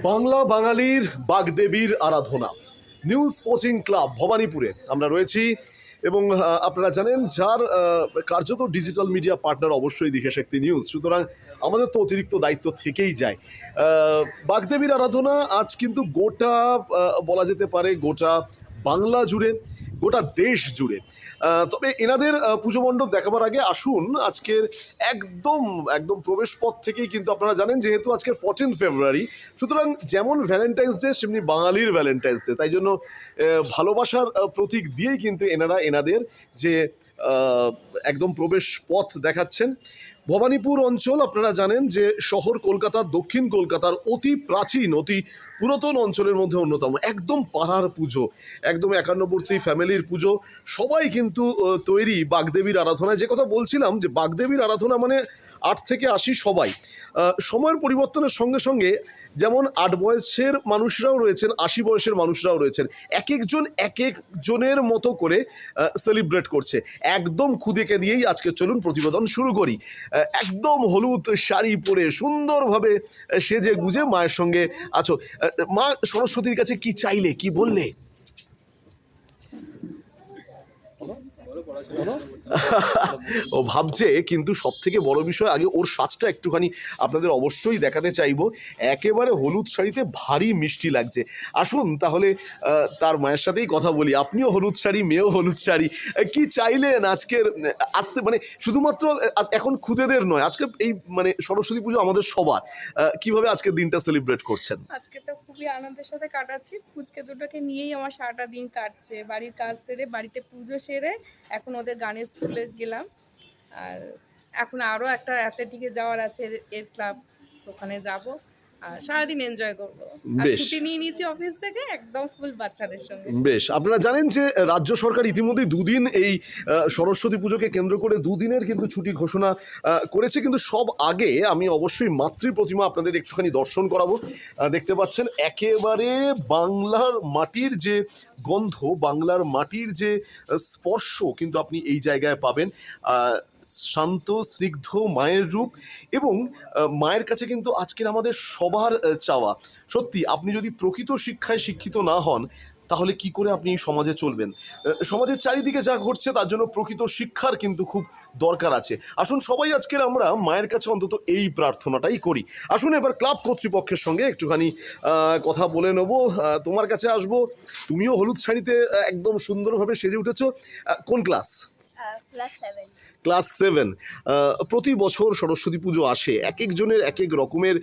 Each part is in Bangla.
বাংলা বাঙালির বাগদেবীর আরাধনা। নিউজ কোচিং ক্লাব ভবানীপুরে আমরা রয়েছি এবং আপনারা জানেন যার কার্যত ডিজিটাল মিডিয়া পার্টনার অবশ্যই দিকে শক্তি নিউজ সুতরাং আমাদের তো অতিরিক্ত দায়িত্ব থেকেই যায়। বাগদেবীর আরাধনা আজ কিন্তু গোটা বলা যেতে পারে গোটা বাংলা জুড়ে গোটা দেশ জুড়ে। তবে এনাদের পুজো মণ্ডপ দেখাবার আগে আসুন, আজকের একদম একদম প্রবেশ পথ থেকেই কিন্তু আপনারা জানেন যেহেতু আজকের ফোরটিন ফেব্রুয়ারি সুতরাং যেমন ভ্যালেন্টাইন্স ডে সেমনি বাঙালির ভ্যালেন্টাইন্স ডে তাই জন্য ভালোবাসার প্রতীক দিয়েই কিন্তু এনারা এনাদের যে একদম প্রবেশ পথ দেখাচ্ছেন। ভবানীপুর অঞ্চল, আপনারা জানেন যে শহর কলকাতা, দক্ষিণ কলকাতার অতি প্রাচীন, অতি পুরাতন অঞ্চলের মধ্যে অন্যতম। একদম পাড়ার পুজো, একদম একান্নবর্তী ফ্যামিলির পুজো। সবাই কিন্তু তৈরি বাগদেবীর আরাধনায় যে কথা বলছিলাম যে বাগদেবীর আরাধনা মানে আট থেকে আশি সবাই। সময়ের পরিবর্তনের সঙ্গে সঙ্গে যেমন আট বয়সের মানুষরাও রয়েছেন, আশি বয়সের মানুষরাও রয়েছেন, এক একজন এক একজনের মতো করে সেলিব্রেট করছে। একদম খুদেকে দিয়েই আজকে চলুন প্রতিবেদন শুরু করি। একদম হলুদ শাড়ি পরে সুন্দরভাবে সেজে গুজে মায়ের সঙ্গে আছো। মা সরস্বতীর কাছে কি চাইলে, কি বললে? ও ভাবছে কিন্তু সব থেকে বড় বিষয় আগে ওর সাজটা একটুখানি আপনাদের অবশ্যই দেখাতে চাইব। একেবারে হলুদ শাড়িতে ভারী মিষ্টি লাগছে। আসুন তাহলে তার মায়ের সাথেই কথা বলি। আপনিও হলুদ শাড়ি মেয়েও হলুদ শাড়ি। কি চাইলেন আজকের আসতে মানে শুধুমাত্র এখন খুদেদের নয় আজকে এই মানে সরস্বতী পুজো আমাদের সবার। আহ, কীভাবে আজকের দিনটা সেলিব্রেট করছেন? আজকে তো খুবই আনন্দের সাথে কাটাচ্ছি। পুচকে দুটোকে নিয়েই আমার সারাটা দিন কাটছে। বাড়ির কাজ সেরে বাড়িতে পুজো সেরে এখন ওদের গানের স্কুলে গেলাম। আর এখন আরও একটা অ্যাথলেটিকে যাওয়ার আছে, এর ক্লাব ওখানে যাব। সারাদিন এনজয় করব। আর বেশ। ছুটি নিয়ে নিয়েছি অফিস থেকে একদম ফুল বাচ্চাদের সঙ্গে। বেশ। আপনারা জানেন যে রাজ্য সরকার ইতিমধ্যেই দুদিন এই আহ, সরস্বতী পুজোকে কেন্দ্র করে দুদিনের কিন্তু ছুটি ঘোষণা আহ, করেছে। কিন্তু সব আগে আমি অবশ্যই মাতৃ প্রতিমা আপনাদের একটুখানি দর্শন করাবো। আহ, দেখতে পাচ্ছেন একেবারে বাংলার মাটির যে গন্ধ বাংলার মাটির যে আহ, স্পর্শ কিন্তু আপনি এই জায়গায় পাবেন। আহ, শান্ত, স্নিগ্ধ, মায়ের রূপ এবং মায়ের কাছে কিন্তু আজকের আমাদের সবার চাওয়া। সত্যি, আপনি যদি প্রকৃত শিক্ষায় শিক্ষিত না হন, তাহলে কি করে আপনি সমাজে চলবেন? সমাজের চারিদিকে যা ঘটছে, তার জন্য প্রকৃত শিক্ষার কিন্তু খুব দরকার আছে। আসুন সবাই আজকের আমরা মায়ের কাছে অন্তত এই প্রার্থনাটাই করি। আসুন এবার ক্লাব কর্তৃপক্ষের সঙ্গে একটুখানি কথা বলে নেব। তোমার কাছে আসব। তুমিও হলুদ শাড়িতে একদম সুন্দরভাবে সেজে উঠেছো। কোন ক্লাস? ক্লাস ক্লাস সেভেন প্রতি বছর সরস্বতী পুজো আসে। এক একজনের এক এক রকমের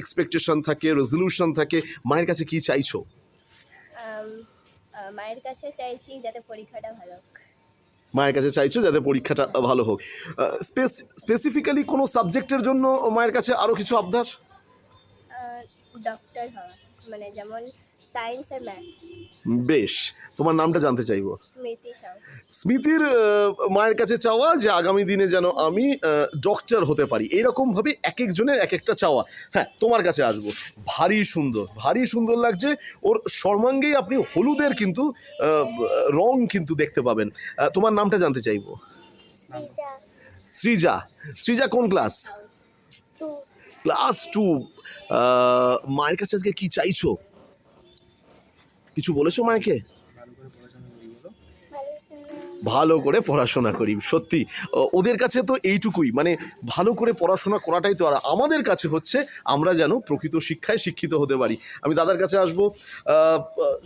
এক্সপেকটেশন থাকে রেজলিউশন থাকে। মায়ের কাছে কি চাইছো? মায়ের কাছে চাইছি যাতে পরীক্ষাটা ভালো হোক। মায়ের কাছে চাইছো যাতে পরীক্ষাটা ভালো হোক। স্পেসিফিক্যালি কোনো সাবজেক্টের জন্য মায়ের কাছে আরও কিছু আবদার? ডক্টর হওয়া। মানে যেমন সায়েন্স আর ম্যাথস। বেশ তোমার নামটা জানতে চাইব। স্মৃতি সাউ স্মৃতির মায়ের কাছে চাওয়া যে আগামী দিনে যেন আমি ডক্টর হতে পারি। এইরকমভাবে এক একজনের এক একটা চাওয়া। হ্যাঁ তোমার কাছে আসব। ভারী সুন্দর ভারী সুন্দর লাগছে। ওর সর্বাঙ্গেই আপনি হলুদের কিন্তু রং কিন্তু দেখতে পাবেন। তোমার নামটা জানতে চাইব। সৃজা সৃজা কোন ক্লাস? Class two. মায়ের কাছে আজকে কি চাইছো? কিছু বলেছ মায়েকে ভালো করে পড়াশোনা করি, সত্যি। ওদের কাছে তো এইটুকুই মানে ভালো করে পড়াশোনা করাটাই তো আর আমাদের কাছে হচ্ছে আমরা যেন প্রকৃত শিক্ষায় শিক্ষিত হতে পারি। আমি দাদার কাছে আসব।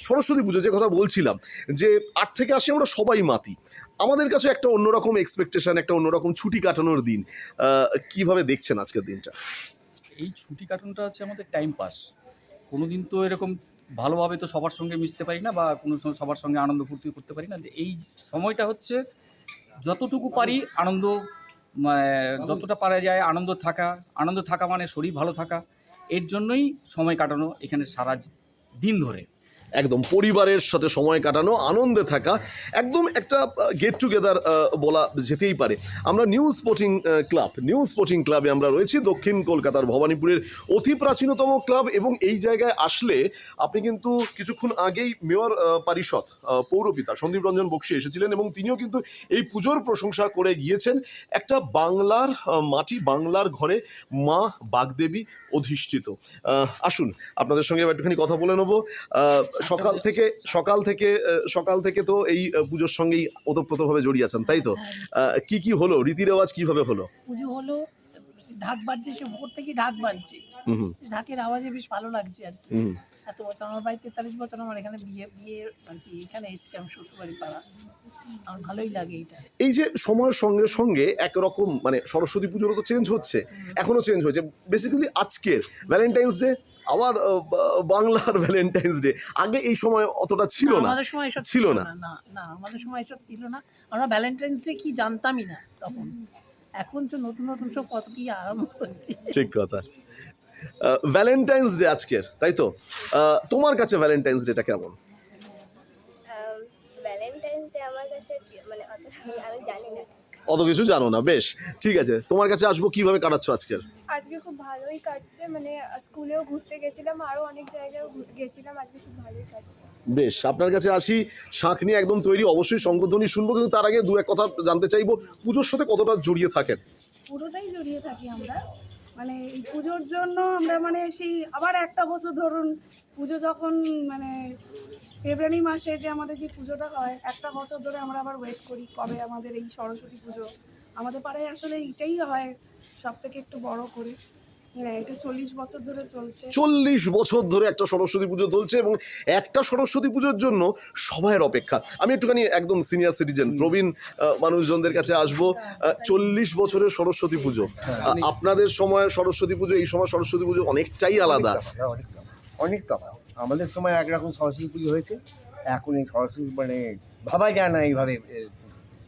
সরস্বতী পুজো যে কথা বলছিলাম, যে আট থেকে আসি আমরা সবাই মাতি। আমাদের কাছে একটা অন্যরকম এক্সপেকটেশন একটা অন্যরকম ছুটি কাটানোর দিন। কীভাবে দেখছেন আজকের দিনটা? এই ছুটি কাটানোটা হচ্ছে আমাদের টাইম পাস কোনো দিন তো এরকম ভালোভাবে তো সবার সঙ্গে মিশতে পারি না বা কোনো সময় সবার সঙ্গে আনন্দ ফুর্তি করতে পারি না। যে এই সময়টা হচ্ছে যতটুকু পারি আনন্দ মানে, যতটা পারা যায় আনন্দ থাকা। আনন্দ থাকা মানে শরীর ভালো থাকা। এর জন্যই সময় কাটানো এখানে সারা দিন ধরে। একদম পরিবারের সাথে সময় কাটানো, আনন্দে থাকা, একদম একটা গেট টুগেদার বলা যেতেই পারে। আমরা new sporting club, new sporting ক্লাবে আমরা রয়েছি, দক্ষিণ কলকাতার ভবানীপুরের অতি প্রাচীনতম ক্লাব এবং এই জায়গায় আসলে আপনি কিন্তু কিছুক্ষণ আগেই মেয়র পারিষদ পৌরপিতা সন্দীপ রঞ্জন বক্সি এসেছিলেন এবং তিনিও কিন্তু এই পুজোর প্রশংসা করে গিয়েছেন। একটা বাংলার মাটি, বাংলার ঘরে মা বাগদেবী অধিষ্ঠিত। আসুন, আপনাদের সঙ্গে একটুখানি কথা বলে নেব। সকাল থেকে সকাল থেকে সকাল থেকে তো এই পুজোর সঙ্গেই ওতপ্রোতভাবে জড়িয়ে আছেন তাই তো? আহ, কি কি হলো? রীতি রেওয়াজ কীভাবে হলো? পুজো হলো ঢাক বাজছে সে ভোর থেকে ঢাক বাজছে। ঢাকের আওয়াজে বেশ ভালো লাগছে আর কি। এত বছর আমার বাড়ি তেতাল্লিশ বছর আমার এখানে বিয়ে বিয়ে আর কি এখানে এসছি আমি শ্বশুরবাড়ি পাড়া। আমার ভালোই লাগে এটা। এই যে সময়ের সঙ্গে সঙ্গে একরকম মানে সরস্বতী পুজোরও তো চেঞ্জ হচ্ছে এখনও চেঞ্জ হয়েছে। বেসিক্যালি আজকের ভ্যালেন্টাইন্স ডে আবার বাংলার ভ্যালেন্টাইন্স ডে আগে এই সময় অতটা ছিল না আমাদের সময় এসব ছিল না। না। না আমাদের সময় এসব ছিল না। আমরা ভ্যালেন্টাইন্স ডে কি জানতামই না তখন। এখন তো নতুন নতুন সব কত কি আরম্ভ হচ্ছে। ঠিক কথা। ভ্যালেন্টাইন্স ডে আজকের তাই তো? তোমার কাছে ভ্যালেন্টাইন্স ডেটা কেমন? ভ্যালেন্টাইন্স ডে আমার কাছে মানে আমি জানি না। অত কিছু জানো না বেশ। ঠিক আছে তোমার কাছে আসব কীভাবে কাটাচ্ছ আজকের? আজকে খুব ভালোই কাটছে মানে স্কুলেও ঘুরতে গেছিলাম আরও অনেক জায়গায় গেছিলাম আজকে খুব ভালোই কাটছে। বেশ আপনার কাছে আসি শাঁখ নিয়ে একদম তৈরি অবশ্যই শঙ্করধ্বনি শুনব কিন্তু তার আগে দু এক কথা জানতে চাইব পুজোর সাথে কতটা জড়িয়ে থাকেন? পুরোটাই জড়িয়ে থাকি আমরা। মানে এই পুজোর জন্য আমরা মানে সেই আবার একটা বছর ধরুন পুজো যখন মানে ফেব্রুয়ারি মাসে যে আমাদের যে পুজোটা হয় একটা বছর ধরে আমরা আবার ওয়েট করি কবে আমাদের এই সরস্বতী পুজো। আমাদের পাড়ায় আসলে এইটাই হয় সব থেকে একটু বড় করে। হ্যাঁ এটা চল্লিশ বছর ধরে চলছে। চল্লিশ বছর ধরে একটা সরস্বতী পুজো চলছে এবং একটা সরস্বতী পুজোর জন্য সবাইয়ের অপেক্ষা। আমি একটুখানি একদম সিনিয়র সিটিজেন প্রবীণ মানুষজনদের কাছে আসব। চল্লিশ বছরের সরস্বতী পুজো। আহ, আপনাদের সময় সরস্বতী পুজো এই সময় সরস্বতী পুজো অনেকটাই আলাদা। অনেক আমাদের সময় একরকম সরস্বতী পুজো হয়েছে। এখন এই সরস্বতী মানে ভাবা যায় না এইভাবে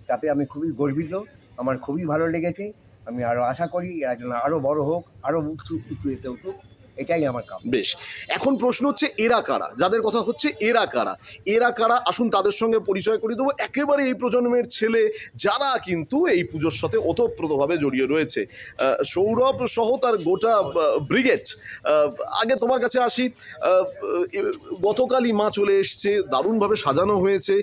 তাতে আমি খুবই গর্বিত। আমার খুবই ভালো লেগেছে। আমি আরও আশা করি এরা যেন আরও বড় হোক আরও উঁচু উঁচু এতে উঠুক এটাই আমার কাম। বেশ। এখন প্রশ্ন হচ্ছে, এরা কারা? যাদের কথা হচ্ছে, এরা কারা? এরা কারা? আসুন তাদের সঙ্গে পরিচয় করে দেবো। একেবারে এই প্রজন্মের ছেলে যারা কিন্তু এই পুজোর সাথে ওতপ্রোতভাবে জড়িয়ে রয়েছে। সৌরভ সহ তার গোটা ব্রিগেড। আগে তোমার কাছে আসি। গতকালই মা চলে এসছে, দারুণভাবে সাজানো হয়েছে।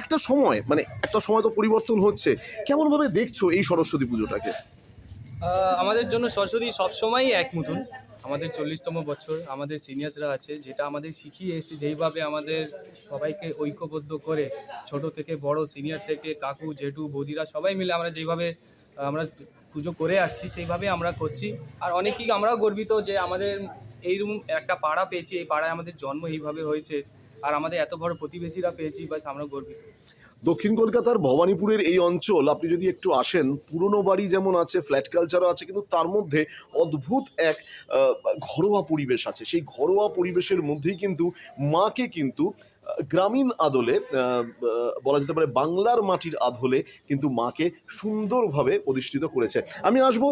একটা সময় মানে একটা সময় তো পরিবর্তন হচ্ছে। কেমনভাবে দেখছ এই সরস্বতী পুজোটাকে? আমাদের জন্য সরস্বতী সবসময়ই এক মতন আমাদের চল্লিশতম বছর, আমাদের সিনিয়র্সরা আছে, যেটা আমাদের শিখিয়ে এসেছে, যেইভাবে আমাদের সবাইকে ঐক্যবদ্ধ করে ছোট থেকে বড় সিনিয়র থেকে কাকু, জেঠু, বৌদিরা সবাই মিলে আমরা যেইভাবে আমরা পুজো করে আসছি, সেইভাবে আমরা করছি। আর অনেকেই আমরাও গর্বিত যে আমাদের এইরকম একটা পাড়া পেয়েছি, এই পাড়ায় আমাদের জন্ম এইভাবে হয়েছে। আর আমাদের এত বড় প্রতিবেশীরা পেয়েছি, বাস আমরা গর্বিত। দক্ষিণ কলকাতার ভবানীপুরের এই অঞ্চল, আপনি যদি একটু আসেন, পুরনো বাড়ি যেমন আছে, ফ্ল্যাট কালচারও আছে, কিন্তু তার মধ্যে অদ্ভুত এক ঘরোয়া পরিবেশ আছে। সেই ঘরোয়া পরিবেশের মধ্যেই কিন্তু মাকে কিন্তু গ্রামীণ আদলে বলা যেতে পারে বাংলার মাটির আদলে কিন্তু মাকে সুন্দরভাবে অধিষ্ঠিত করেছে। আমি আসব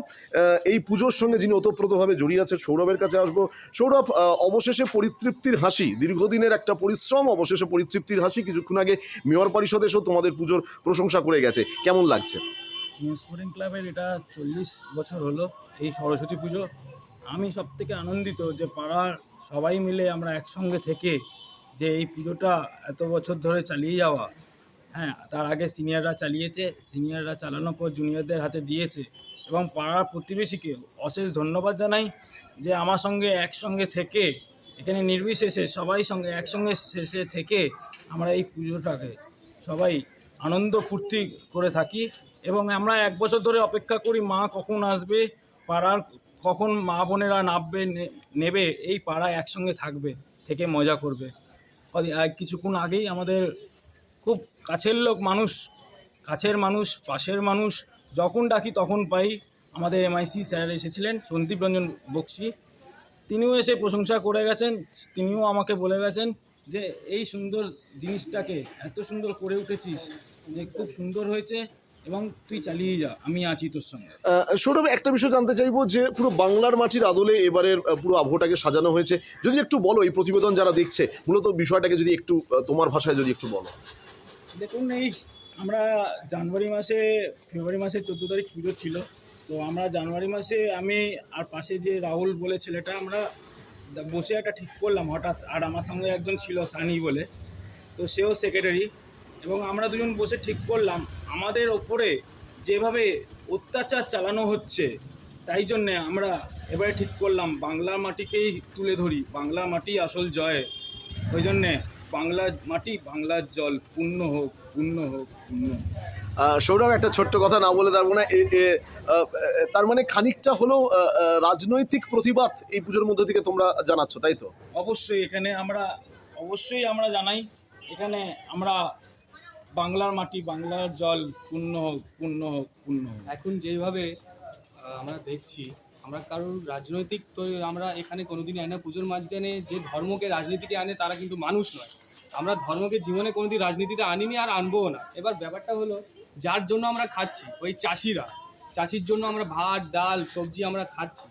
এই পুজোর সঙ্গে যিনি ওতপ্রোতভাবে জড়িয়ে আছে সৌরভের কাছে আসব। সৌরভ অবশেষে পরিতৃপ্তির হাসি, দীর্ঘদিনের একটা পরিশ্রম, অবশেষে পরিতৃপ্তির হাসি, কিছুক্ষণ আগে মেয়র পরিষদ এসেও তোমাদের পুজোর প্রশংসা করে গেছে। কেমন লাগছে? স্পোর্টিং ক্লাবের এটা চল্লিশ বছর হলো এই সরস্বতী পুজো। আমি সব থেকে আনন্দিত যে পাড়ার সবাই মিলে আমরা একসঙ্গে থেকে যে এই পুজোটা এত বছর ধরে চালিয়ে যাওয়া হ্যাঁ তার আগে সিনিয়ররা চালিয়েছে সিনিয়ররা চালানোর পর জুনিয়রদের হাতে দিয়েছে এবং পাড়ার প্রতিবেশীকে অশেষ ধন্যবাদ জানাই যে আমার সঙ্গে একসঙ্গে থেকে, এখানে নির্বিশেষে সবাই সঙ্গে একসঙ্গে শেষে থেকে আমরা এই পুজোটাকে সবাই আনন্দ ফুর্তি করে থাকি এবং আমরা এক বছর ধরে অপেক্ষা করি মা কখন আসবে, পাড়ার কখন মা বোনেরা নামবে নেবে, এই পাড়া একসঙ্গে থাকবে, থেকে মজা করবে। কিছুক্ষণ আগেই আমাদের খুব কাছের লোক মানুষ, কাছের মানুষ, পাশের মানুষ, যখন ডাকি তখন পাই আমাদের এমআইসি স্যার এসেছিলেন, সন্দীপ রঞ্জন বক্সি। তিনিও এসে প্রশংসা করে গেছেন, তিনিও আমাকে বলে গেছেন যে, এই সুন্দর জিনিসটাকে, এত সুন্দর করে উঠেছিস, যে খুব সুন্দর হয়েছে এবং তুই চালিয়ে যা আমি আছি তোর সঙ্গে। সৌরভ একটা বিষয় জানতে চাইব যে পুরো বাংলার মাটির আদলে এবারের পুরো আবহটাকে সাজানো হয়েছে। যদি একটু বলো এই প্রতিবেদন যারা দেখছে মূলত বিষয়টাকে যদি একটু তোমার ভাষায় যদি একটু বলো। দেখুন এই আমরা জানুয়ারি মাসে ফেব্রুয়ারি মাসে চোদ্দ তারিখ পুজো ছিল। তো আমরা জানুয়ারি মাসে আমি আর পাশে যে রাহুল বলে ছেলেটা আমরা বসে একটা ঠিক করলাম হঠাৎ। আর আমার সঙ্গে একজন ছিল সানি বলে। তো সেও সেক্রেটারি এবং আমরা দুজন বসে ঠিক করলাম। আমাদের ওপরে যেভাবে অত্যাচার চালানো হচ্ছে তাই জন্যে আমরা এবারে ঠিক করলাম বাংলা মাটিকেই তুলে ধরি বাংলা মাটি আসল জয়। ওই জন্যে বাংলার মাটি বাংলার জল পূর্ণ হোক পূর্ণ হোক পূর্ণ। সৌরভ একটা ছোট্ট কথা না বলে পারব না। এ- এ, তার মানে খানিকটা হলেও রাজনৈতিক প্রতিবাদ এই পুজোর মধ্যে থেকে তোমরা জানাচ্ছ তাই তো? অবশ্যই এখানে আমরা অবশ্যই আমরা জানাই এখানে আমরা বাংলার মাটি, বাংলার জল, পূর্ণ হোক পূর্ণ হোক পূর্ণ হোক। এখন যেভাবে আমরা দেখছি, আমরা কারোর রাজনৈতিক তো আমরা এখানে কোনোদিনই আনি পুজোর মাঝখানে যে ধর্মকে রাজনীতিতে আনে, তারা কিন্তু মানুষ নয়। আমরা ধর্মকে জীবনে কোনোদিন রাজনীতিতে আনিনি আর আনবোও না। এবার ব্যাপারটা হলো, যার জন্য আমরা খাচ্ছি, ওই চাষিরা, চাষির জন্য আমরা ভাত, ডাল, সবজি আমরা খাচ্ছি।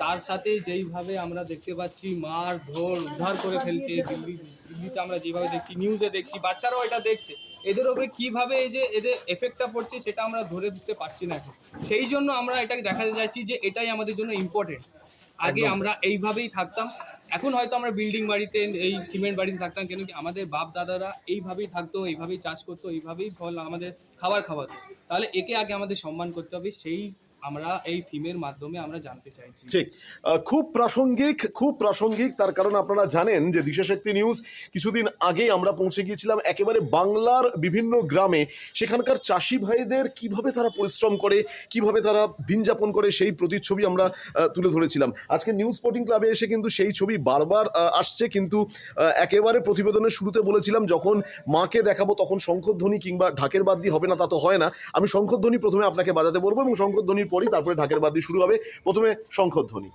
তার সাথে যেইভাবে আমরা দেখতে পাচ্ছি, মার ধর উদ্ধার করে ফেলছে, দিল্লি, দিল্লিতে আমরা যেভাবে দেখছি নিউজে দেখছি, বাচ্চারাও এটা দেখছে। এদের ওপরে কীভাবে এই যে এদের এফেক্টটা পড়ছে সেটা আমরা ধরে দিতে পারছি না এখন। সেই জন্য আমরা এটাকে দেখাতে চাইছি যে এটাই আমাদের জন্য ইম্পর্টেন্ট আগে আমরা এইভাবেই থাকতাম। এখন হয়তো আমরা বিল্ডিং বাড়িতে এই সিমেন্ট বাড়িতে থাকতাম কেন কি আমাদের বাপ দাদারা এইভাবেই থাকতো এইভাবেই চাষ করতো এইভাবেই ফল আমাদের খাবার খাওয়াতো। তাহলে একে আগে আমাদের সম্মান করতে হবে। সেই আমরা এই থিমের মাধ্যমে আমরা জানতে চাইছি। ঠিক। খুব প্রাসঙ্গিক খুব প্রাসঙ্গিক, তার কারণ আপনারা জানেন যে দিশাশক্তি নিউজ কিছুদিন আগে আমরা পৌঁছে গিয়েছিলাম একেবারে বাংলার বিভিন্ন গ্রামে। সেখানকার চাষি ভাইদের কীভাবে তারা পরিশ্রম করে, কীভাবে তারা দিন যাপন করে, সেই প্রতিচ্ছবি আমরা তুলে ধরেছিলাম। আজকে নিউজ স্পোর্টিং ক্লাবে এসে কিন্তু সেই ছবি বারবার আসছে। কিন্তু একেবারে প্রতিবেদনের শুরুতে বলেছিলাম, যখন মাকে দেখাবো তখন শঙ্খধ্বনি কিংবা ঢাকের বাদ্যি হবে না, তা তো হয় না। আমি শঙ্খধ্বনি প্রথমে আপনাকে বাজাতে বলব এবং শঙ্খধ্বনির পরই তারপরে ঢাকের বাদ দিয়ে শুরু হবে। প্রথমে শঙ্খধ্বনি।